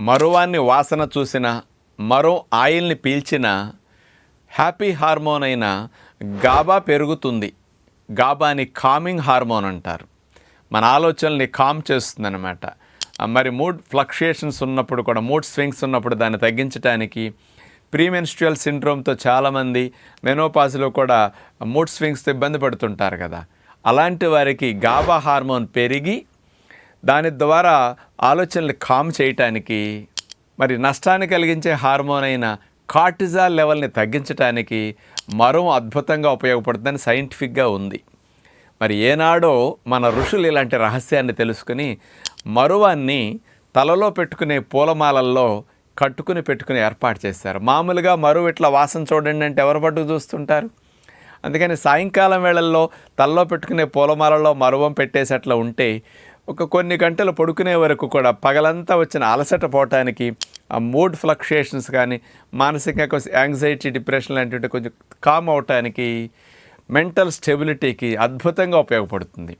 మరువాన్ని వాసన చూసిన మరో ఆయిల్ని పీల్చిన హ్యాపీ హార్మోన్ అయిన గాబా పెరుగుతుంది. గాబాని కామింగ్ హార్మోన్ అంటారు. మన ఆలోచనల్ని కామ్ చేస్తుందన్నమాట. మరి మూడ్ ఫ్లక్చుయేషన్స్ ఉన్నప్పుడు కూడా మూడ్ స్వింగ్స్ ఉన్నప్పుడు దాన్ని తగ్గించడానికి ప్రీమెన్స్ట్రువల్ సిండ్రోమ్తో చాలామంది మెనోపాజ్లో కూడా మూడ్ స్వింగ్స్తో ఇబ్బంది పడుతుంటారు కదా. అలాంటి వారికి గాబా హార్మోన్ పెరిగి దాని ద్వారా ఆలోచనలు కామ్ చేయటానికి మరి నష్టాన్ని కలిగించే హార్మోన్ అయిన కార్టిజాల్ లెవెల్ని తగ్గించడానికి మరో అద్భుతంగా ఉపయోగపడుతుందని సైంటిఫిక్గా ఉంది. మరి ఏనాడో మన ఋషులు ఇలాంటి రహస్యాన్ని తెలుసుకుని మరువాన్ని తలలో పెట్టుకునే పూలమాలల్లో కట్టుకుని పెట్టుకుని ఏర్పాటు చేశారు. మామూలుగా మరువు ఇట్లా వాసన చూడండి అంటే ఎవరు పట్టుకు చూస్తుంటారు? అందుకని సాయంకాలం వేళల్లో తలలో పెట్టుకునే పూలమాలలో మరువం పెట్టేసి అట్లా ఉంటే ఒక కొన్ని గంటలు పడుకునే వరకు కూడా పగలంతా వచ్చిన అలసట పోవటానికి ఆ మూడ్ ఫ్లక్చుయేషన్స్ కానీ మానసికంగా కొంచెం యాంగ్జైటీ డిప్రెషన్ లాంటివి కొంచెం కామ్ అవటానికి మెంటల్ స్టెబిలిటీకి అద్భుతంగా ఉపయోగపడుతుంది.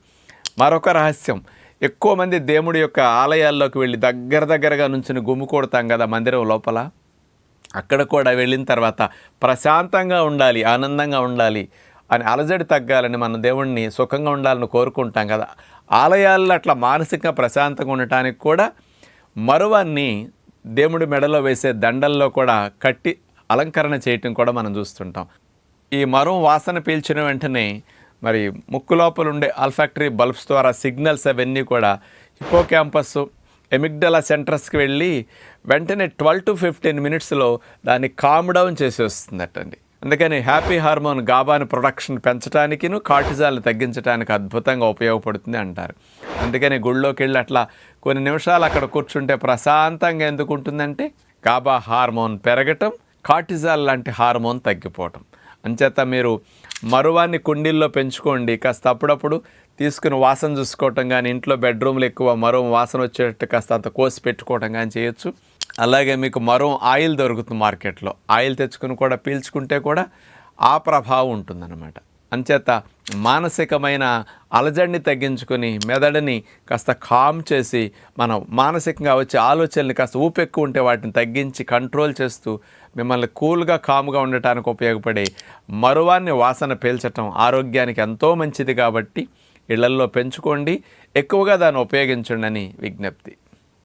మరొక రహస్యం ఎక్కువ మంది దేవుడి యొక్క ఆలయాల్లోకి వెళ్ళి దగ్గర దగ్గరగా నుంచుని గుమ్ము కొడతాం కదా మందిరం లోపల? అక్కడ కూడా వెళ్ళిన తర్వాత ప్రశాంతంగా ఉండాలి ఆనందంగా ఉండాలి అని అలజడి తగ్గాలని మన దేవుణ్ణి సుఖంగా ఉండాలని కోరుకుంటాం కదా. ఆలయాల్లో అట్లా మానసికంగా ప్రశాంతంగా ఉండటానికి కూడా మరువాన్ని దేవుడి మెడలో వేసే దండల్లో కూడా కట్టి అలంకరణ చేయటం కూడా మనం చూస్తుంటాం. ఈ మరం వాసన పీల్చిన వెంటనే మరి ముక్కు లోపల ఉండే ఆల్ఫాక్టరీ బల్బ్స్ ద్వారా సిగ్నల్స్ అవన్నీ కూడా హిపో క్యాంపస్ ఎమిగ్డలా సెంటర్స్కి వెళ్ళి వెంటనే ట్వెల్వ్ టు ఫిఫ్టీన్ మినిట్స్లో దాన్ని కామ్ డౌన్ చేసి వస్తుందటండి. అందుకని హ్యాపీ హార్మోన్ గాబాని ప్రొడక్షన్ పెంచడానికిను కార్టిజాల్ని తగ్గించడానికి అద్భుతంగా ఉపయోగపడుతుంది అంటారు. అందుకని గుళ్ళోకి వెళ్ళి అట్లా కొన్ని నిమిషాలు అక్కడ కూర్చుంటే ప్రశాంతంగా ఎందుకు ఉంటుందంటే గాబా హార్మోన్ పెరగటం కార్టిజాల్ లాంటి హార్మోన్ తగ్గిపోవటం. అంచేత మీరు మరువాన్ని కుండీల్లో పెంచుకోండి. కాస్త అప్పుడప్పుడు తీసుకుని వాసన చూసుకోవటం కానీ ఇంట్లో బెడ్రూమ్లు ఎక్కువ మరో వాసన వచ్చేటట్టు కాస్త అంత కోసి పెట్టుకోవటం కానీ చేయొచ్చు. అలాగే మీకు మరో ఆయిల్ దొరుకుతుంది మార్కెట్లో. ఆయిల్ తెచ్చుకుని కూడా పీల్చుకుంటే కూడా ఆ ప్రభావం ఉంటుందన్నమాట. అంచేత మానసికమైన అలజడిని తగ్గించుకొని మెదడుని కాస్త కామ్ చేసి మనం మానసికంగా వచ్చే ఆలోచనలు కాస్త ఊపెక్కువ ఉంటే వాటిని తగ్గించి కంట్రోల్ చేస్తూ మిమ్మల్ని కూల్గా కామ్గా ఉండటానికి ఉపయోగపడే మరువాన్ని వాసన పీల్చటం ఆరోగ్యానికి ఎంతో మంచిది కాబట్టి ఇళ్ళల్లో పెంచుకోండి ఎక్కువగా దాన్ని ఉపయోగించండి అని విజ్ఞప్తి.